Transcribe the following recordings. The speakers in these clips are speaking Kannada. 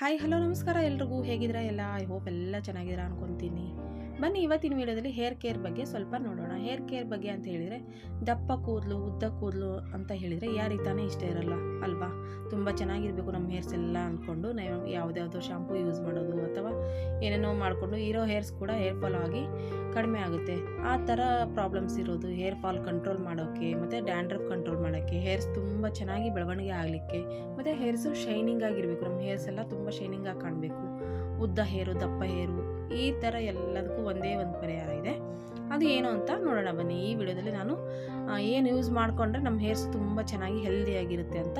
ಹಾಯ್ ಹಲೋ ನಮಸ್ಕಾರ ಎಲ್ರಿಗೂ ಹೇಗಿದ್ರ ಎಲ್ಲ ಐ ಹೋಪ್ ಎಲ್ಲ ಚೆನ್ನಾಗಿದ್ರ ಅನ್ಕೊತೀನಿ. ಬನ್ನಿ ಇವತ್ತಿನ ವಿಡಿಯೋದಲ್ಲಿ ಹೇರ್ ಕೇರ್ ಬಗ್ಗೆ ಸ್ವಲ್ಪ ನೋಡೋಣ. ಹೇರ್ ಕೇರ್ ಬಗ್ಗೆ ಅಂತ ಹೇಳಿದರೆ ದಪ್ಪ ಕೂದಲು, ಉದ್ದ ಕೂದಲು ಅಂತ ಹೇಳಿದರೆ ಯಾರಿಗೆ ತಾನೇ ಇಷ್ಟ ಇರಲ್ಲ, ಅಲ್ವಾ? ತುಂಬ ಚೆನ್ನಾಗಿರಬೇಕು ನಮ್ಮ ಹೇರ್ಸ್ ಎಲ್ಲ ಅಂದ್ಕೊಂಡು, ನಾವು ಯಾವುದ್ಯಾವುದೋ ಶಾಂಪೂ ಯೂಸ್ ಮಾಡೋದು ಅಥವಾ ಏನೇನೋ ಮಾಡಿಕೊಂಡು ಇರೋ ಹೇರ್ಸ್ ಕೂಡ ಹೇರ್ ಫಾಲ್ ಆಗಿ ಕಡಿಮೆ ಆಗುತ್ತೆ. ಆ ಥರ ಪ್ರಾಬ್ಲಮ್ಸ್ ಇರೋದು ಹೇರ್ ಫಾಲ್ ಕಂಟ್ರೋಲ್ ಮಾಡೋಕ್ಕೆ ಮತ್ತು ಡ್ಯಾಂಡ್ರಫ್ ಕಂಟ್ರೋಲ್ ಮಾಡೋಕ್ಕೆ ಹೇರ್ಸ್ ತುಂಬ ಚೆನ್ನಾಗಿ ಬೆಳವಣಿಗೆ ಆಗಲಿಕ್ಕೆ, ಮತ್ತು ಹೇರ್ಸು ಶೈನಿಂಗ್ ಆಗಿರಬೇಕು. ನಮ್ಮ ಹೇರ್ಸ್ ಎಲ್ಲ ತುಂಬ ಶೈನಿಂಗಾಗಿ ಕಾಣಬೇಕು. ಉದ್ದ ಹೇರು ದಪ್ಪ ಹೇರು ಈ ಥರ ಎಲ್ಲದಕ್ಕೂ ಒಂದೇ ಒಂದು ಪರಿಹಾರ ಇದೆ. ಅದು ಏನು ಅಂತ ನೋಡೋಣ, ಬನ್ನಿ. ಈ ವಿಡಿಯೋದಲ್ಲಿ ನಾನು ಏನು ಯೂಸ್ ಮಾಡಿಕೊಂಡ್ರೆ ನಮ್ಮ ಹೇರ್ಸ್ ತುಂಬ ಚೆನ್ನಾಗಿ ಹೆಲ್ದಿಯಾಗಿರುತ್ತೆ ಅಂತ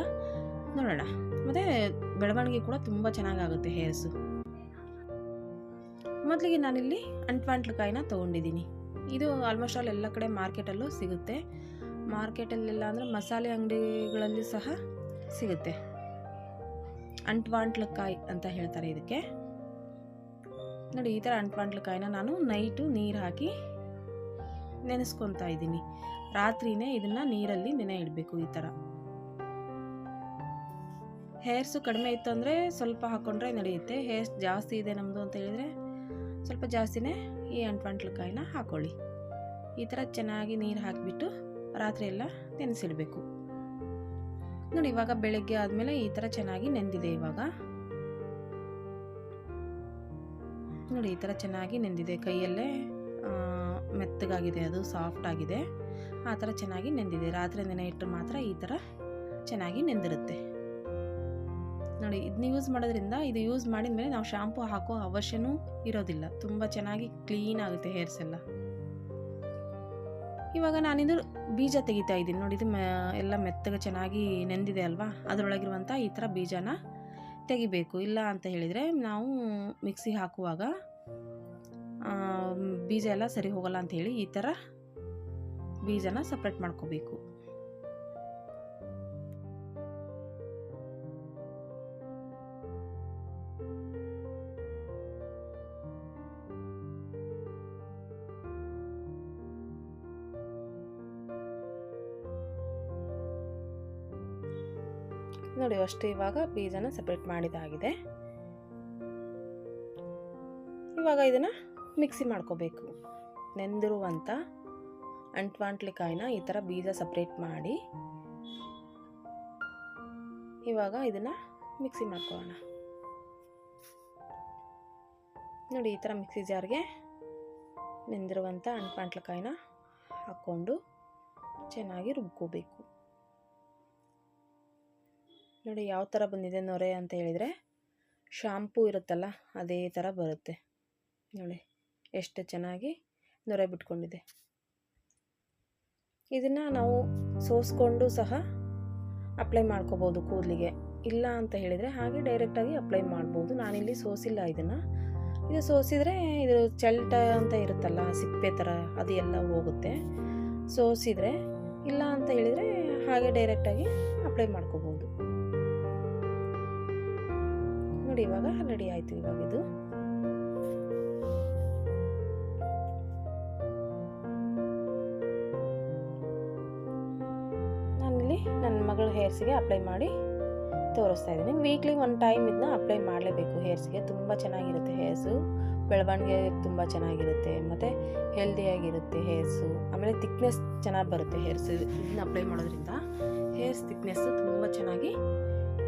ನೋಡೋಣ. ಮತ್ತು ಬೆಳವಣಿಗೆ ಕೂಡ ತುಂಬ ಚೆನ್ನಾಗಾಗುತ್ತೆ ಹೇರ್ಸು ಮೊದಲಿಗೆ ನಾನಿಲ್ಲಿ ಅಂಟ್ವಾಂಟ್ಲಕಾಯಿನ ತೊಗೊಂಡಿದ್ದೀನಿ. ಇದು ಆಲ್ಮೋಸ್ಟ್ ಆಲ್ ಎಲ್ಲ ಕಡೆ ಮಾರ್ಕೆಟಲ್ಲೂ ಸಿಗುತ್ತೆ. ಮಾರ್ಕೆಟಲ್ಲೆಲ್ಲ ಅಂದರೆ ಮಸಾಲೆ ಅಂಗಡಿಗಳಲ್ಲಿ ಸಹ ಸಿಗುತ್ತೆ. ಅಂಟ್ವಾಂಟ್ಲಕಾಯಿ ಅಂತ ಹೇಳ್ತಾರೆ ಇದಕ್ಕೆ. ನೋಡಿ, ಈ ಥರ ಅಂಟ್ಪಾಂಟ್ಲಕಾಯಿನ ನಾನು ನೈಟು ನೀರು ಹಾಕಿ ನೆನೆಸ್ಕೊತಾ ಇದ್ದೀನಿ. ರಾತ್ರಿನೇ ಇದನ್ನು ನೀರಲ್ಲಿ ನೆನೆ ಇಡಬೇಕು ಈ ಥರ. ಹೇರ್ಸು ಕಡಿಮೆ ಇತ್ತು ಅಂದರೆ ಸ್ವಲ್ಪ ಹಾಕ್ಕೊಂಡ್ರೆ ನಡೆಯುತ್ತೆ ಹೇರ್ಸ್ ಜಾಸ್ತಿ ಇದೆ ನಮ್ಮದು ಅಂತ ಹೇಳಿದರೆ ಸ್ವಲ್ಪ ಜಾಸ್ತಿನೇ ಈ ಅಂಟ್ಪಾಂಟ್ಲಕಾಯಿನ ಹಾಕ್ಕೊಳ್ಳಿ ಈ ಥರ ಚೆನ್ನಾಗಿ ನೀರು ಹಾಕಿಬಿಟ್ಟು ರಾತ್ರಿ ಎಲ್ಲ ನೆನೆಸಿಡಬೇಕು. ನೋಡಿ, ಇವಾಗ ಬೆಳಗ್ಗೆ ಆದಮೇಲೆ ಈ ಥರ ಚೆನ್ನಾಗಿ ನೆಂದಿದೆ ಇವಾಗ. ನೋಡಿ, ಈ ಥರ ಚೆನ್ನಾಗಿ ನೆಂದಿದೆ. ಕೈಯಲ್ಲೇ ಮೆತ್ತಗಾಗಿದೆ ಅದು ಸಾಫ್ಟ್ ಆಗಿದೆ. ಆ ಥರ ಚೆನ್ನಾಗಿ ನೆಂದಿದೆ. ರಾತ್ರಿ ನೆನೆ ಇಟ್ಟು ಮಾತ್ರ ಈ ಥರ ಚೆನ್ನಾಗಿ ನೆಂದಿರುತ್ತೆ. ನೋಡಿ, ಇದನ್ನ ಯೂಸ್ ಮಾಡೋದ್ರಿಂದ, ಇದು ಯೂಸ್ ಮಾಡಿದ ಮೇಲೆ ನಾವು ಶಾಂಪು ಹಾಕೋ ಅವಶ್ಯನೂ ಇರೋದಿಲ್ಲ. ತುಂಬ ಚೆನ್ನಾಗಿ ಕ್ಲೀನ್ ಆಗುತ್ತೆ ಹೇರ್ಸ್ ಎಲ್ಲ. ಇವಾಗ ನಾನಿದು ಬೀಜ ತೆಗಿತಾ ಇದ್ದೀನಿ. ನೋಡಿ, ಇದು ಎಲ್ಲ ಮೆತ್ತಗೆ ಚೆನ್ನಾಗಿ ನೆಂದಿದೆ ಅಲ್ವಾ? ಅದರೊಳಗಿರುವಂಥ ಈ ಥರ ಬೀಜನ ತೆಗಿಬೇಕು, ಇಲ್ಲ ಅಂತ ಹೇಳಿದರೆ ನಾವು ಮಿಕ್ಸಿ ಹಾಕುವಾಗ ಬೀಜ ಎಲ್ಲ ಸರಿ ಹೋಗಲ್ಲ ಹೇಳಿ ಈ ಥರ ಬೀಜನ ಸಪ್ರೇಟ್ ಮಾಡ್ಕೋಬೇಕು. ನೋಡಿ, ಅಷ್ಟೇ ಇವಾಗ ಬೀಜನ ಸಪ್ರೇಟ್ ಮಾಡಿದಾಗಿದೆ. ಇವಾಗ ಇದನ್ನು ಮಿಕ್ಸಿ ಮಾಡ್ಕೋಬೇಕು. ನೆಂದಿರುವಂಥ ಅಂಟ್ವಾಂಟ್ಲಿಕಾಯಿನ ಈ ಥರ ಬೀಜ ಸಪ್ರೇಟ್ ಮಾಡಿ. ಇವಾಗ ಇದನ್ನು ಮಿಕ್ಸಿ ಮಾಡ್ಕೊಳ್ಳೋಣ. ನೋಡಿ, ಈ ಥರ ಮಿಕ್ಸಿ ಜಾರ್ಗೆ ನೆಂದಿರುವಂಥ ಅಂಟ್ವಾಂಟ್ಲಕಾಯಿನ ಹಾಕ್ಕೊಂಡು ಚೆನ್ನಾಗಿ ರುಬ್ಕೋಬೇಕು. ನೋಡಿ ಯಾವ ಥರ ಬಂದಿದೆ ನೊರೆ ಅಂತ ಹೇಳಿದರೆ ಶಾಂಪೂ ಇರುತ್ತಲ್ಲ ಅದೇ ಥರ ಬರುತ್ತೆ. ನೋಡಿ ಎಷ್ಟು ಚೆನ್ನಾಗಿ ನೊರೆ ಬಿಟ್ಕೊಂಡಿದೆ. ಇದನ್ನು ನಾವು ಸೋಸ್ಕೊಂಡು ಸಹ ಅಪ್ಲೈ ಮಾಡ್ಕೋಬೋದು ಕೂದಲಿಗೆ. ಇಲ್ಲ ಅಂತ ಹೇಳಿದರೆ ಹಾಗೆ ಡೈರೆಕ್ಟಾಗಿ ಅಪ್ಲೈ ಮಾಡ್ಬೋದು. ನಾನಿಲ್ಲಿ ಸೋಸಿಲ್ಲ ಇದನ್ನು. ಇದು ಸೋಸಿದರೆ ಇದು ಚಲ್ಟ ಅಂತ ಇರುತ್ತಲ್ಲ, ಸಿಪ್ಪೆ ಥರ ಅದು ಎಲ್ಲ ಹೋಗುತ್ತೆ. ಸೋಸಿದರೆ ಇಲ್ಲ ಅಂತ ಹೇಳಿದರೆ ಹಾಗೆ ಡೈರೆಕ್ಟಾಗಿ ಅಪ್ಲೈ ಮಾಡ್ಕೋಬೋದು. ನೋಡಿ, ಇವಾಗ ರೆಡಿ ಆಯಿತು ಇವಾಗ ಇದು. ನಾನಿಲ್ಲಿ ನನ್ನ ಮಗಳ ಹೇರ್ಸಿಗೆ ಅಪ್ಲೈ ಮಾಡಿ ತೋರಿಸ್ತಾ ಇದ್ದೀನಿ. ವೀಕ್ಲಿ ಒನ್ ಟೈಮ್ ಇದನ್ನ ಅಪ್ಲೈ ಮಾಡಲೇಬೇಕು ಹೇರ್ಸ್ಗೆ ತುಂಬ ಚೆನ್ನಾಗಿರುತ್ತೆ ಹೇರ್ಸು ಬೆಳವಣಿಗೆ ತುಂಬ ಚೆನ್ನಾಗಿರುತ್ತೆ. ಮತ್ತು ಹೆಲ್ದಿಯಾಗಿರುತ್ತೆ ಹೇರ್ಸು ಆಮೇಲೆ ತಿಕ್ನೆಸ್ ಚೆನ್ನಾಗಿ ಬರುತ್ತೆ ಹೇರ್ಸ್ ಇದನ್ನ ಅಪ್ಲೈ ಮಾಡೋದ್ರಿಂದ ಹೇರ್ಸ್ ತಿಕ್ನೆಸ್ಸು ತುಂಬ ಚೆನ್ನಾಗಿ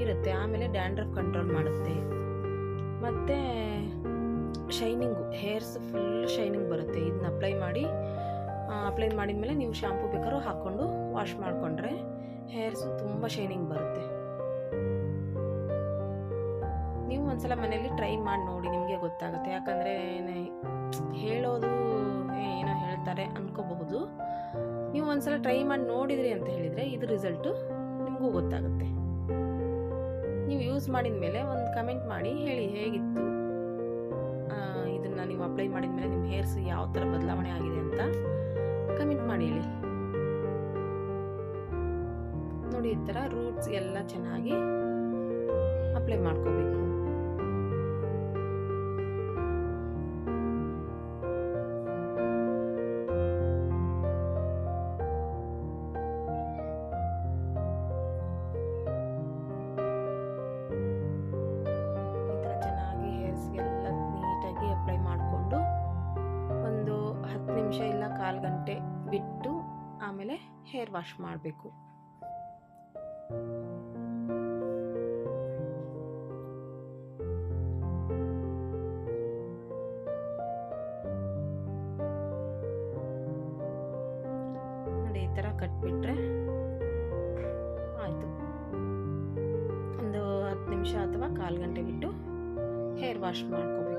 ಇರುತ್ತೆ. ಆಮೇಲೆ ಡ್ಯಾಂಡ್ರಫ್ ಕಂಟ್ರೋಲ್ ಮಾಡುತ್ತೆ. ಮತ್ತು ಶೈನಿಂಗು ಹೇರ್ಸ್ ಫುಲ್ ಶೈನಿಂಗ್ ಬರುತ್ತೆ. ಇದನ್ನ ಅಪ್ಲೈ ಮಾಡಿ ಅಪ್ಲೈ ಮಾಡಿದ ಮೇಲೆ ನೀವು ಶಾಂಪು ಬೇಕಾದ್ರೂ ಹಾಕ್ಕೊಂಡು ವಾಶ್ ಮಾಡಿಕೊಂಡ್ರೆ ಹೇರ್ಸು ತುಂಬ ಶೈನಿಂಗ್ ಬರುತ್ತೆ. ನೀವು ಒಂದ್ಸಲ ಮನೆಯಲ್ಲಿ ಟ್ರೈ ಮಾಡಿ ನೋಡಿ, ನಿಮಗೆ ಗೊತ್ತಾಗುತ್ತೆ. ಯಾಕಂದರೆ ಹೇಳೋದು ಏನೋ ಹೇಳ್ತಾರೆ ಅನ್ಕೋಬಹುದು. ನೀವು ಒಂದ್ಸಲ ಟ್ರೈ ಮಾಡಿ ನೋಡಿದ್ರಿ ಅಂತ ಹೇಳಿದರೆ ಇದು ರಿಸಲ್ಟು ನಿಮಗೂ ಗೊತ್ತಾಗುತ್ತೆ. ಯೂಸ್ ಮಾಡಿದ ಮೇಲೆ ಒಂದು ಕಮೆಂಟ್ ಮಾಡಿ ಹೇಳಿ, ಹೇಗಿತ್ತು? ಇದನ್ನು ನೀವು ಅಪ್ಲೈ ಮಾಡಿದ ಮೇಲೆ ನಿಮ್ಮ ಹೇರ್ಸ್ ಯಾವ ಥರ ಬದಲಾವಣೆ ಆಗಿದೆ ಅಂತ ಕಮೆಂಟ್ ಮಾಡಿ ಹೇಳಿ. ನೋಡಿ ಈ ಥರ ರೂಟ್ಸ್ ಎಲ್ಲ ಚೆನ್ನಾಗಿ ಅಪ್ಲೈ ಮಾಡ್ಕೋಬೇಕು. ಬಿಟ್ಟು ಆಮೇಲೆ ಹೇರ್ ವಾಶ್ ಮಾಡಬೇಕು. ನೋಡಿ ಈ ಥರ ಕಟ್ಬಿಟ್ರೆ ಆಯಿತು. ಒಂದು ಹತ್ತು ನಿಮಿಷ ಅಥವಾ ಕಾಲು ಗಂಟೆ ಬಿಟ್ಟು ಹೇರ್ ವಾಶ್ ಮಾಡ್ಕೋಬೇಕು.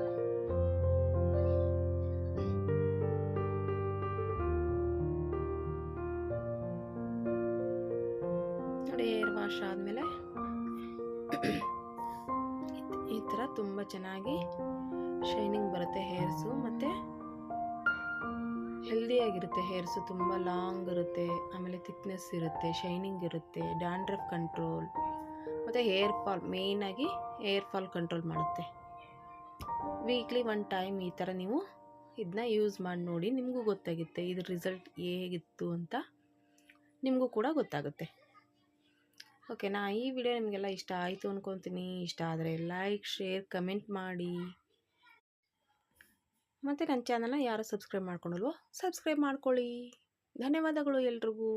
ವಾಶ್ ಆದಮೇಲೆ ಈ ಥರ ತುಂಬ ಚೆನ್ನಾಗಿ ಶೈನಿಂಗ್ ಬರುತ್ತೆ ಹೇರ್ಸು ಮತ್ತು ಹೆಲ್ದಿಯಾಗಿರುತ್ತೆ ಹೇರ್ಸು, ತುಂಬ ಲಾಂಗ್ ಇರುತ್ತೆ, ಆಮೇಲೆ ಥಿಕ್ನೆಸ್ ಇರುತ್ತೆ ಶೈನಿಂಗ್ ಇರುತ್ತೆ ಡ್ಯಾಂಡ್ರಫ್ ಕಂಟ್ರೋಲ್ ಮತ್ತು ಹೇರ್ ಫಾಲ್ ಮೇಯ್ನಾಗಿ ಹೇರ್ ಫಾಲ್ ಕಂಟ್ರೋಲ್ ಮಾಡುತ್ತೆ. ವೀಕ್ಲಿ ಒನ್ ಟೈಮ್ ಈ ಥರ ನೀವು ಇದನ್ನ ಯೂಸ್ ಮಾಡಿ ನೋಡಿ ನಿಮಗೂ ಗೊತ್ತಾಗುತ್ತೆ, ಇದ್ರ ರಿಸಲ್ಟ್ ಹೇಗಿತ್ತು ಅಂತ ನಿಮಗೂ ಕೂಡ ಗೊತ್ತಾಗುತ್ತೆ. ಓಕೆನಾ ಈ ವಿಡಿಯೋ ನಿಮಗೆಲ್ಲ ಇಷ್ಟ ಆಯಿತು ಅಂದ್ಕೊತೀನಿ ಇಷ್ಟ ಆದರೆ ಲೈಕ್ ಶೇರ್ ಕಮೆಂಟ್ ಮಾಡಿ. ಮತ್ತು ನನ್ನ ಚಾನಲ್ನ ಯಾರು ಸಬ್ಸ್ಕ್ರೈಬ್ ಮಾಡ್ಕೊಂಡಲ್ವೋ ಸಬ್ಸ್ಕ್ರೈಬ್ ಮಾಡ್ಕೊಳ್ಳಿ. ಧನ್ಯವಾದಗಳು ಎಲ್ರಿಗೂ.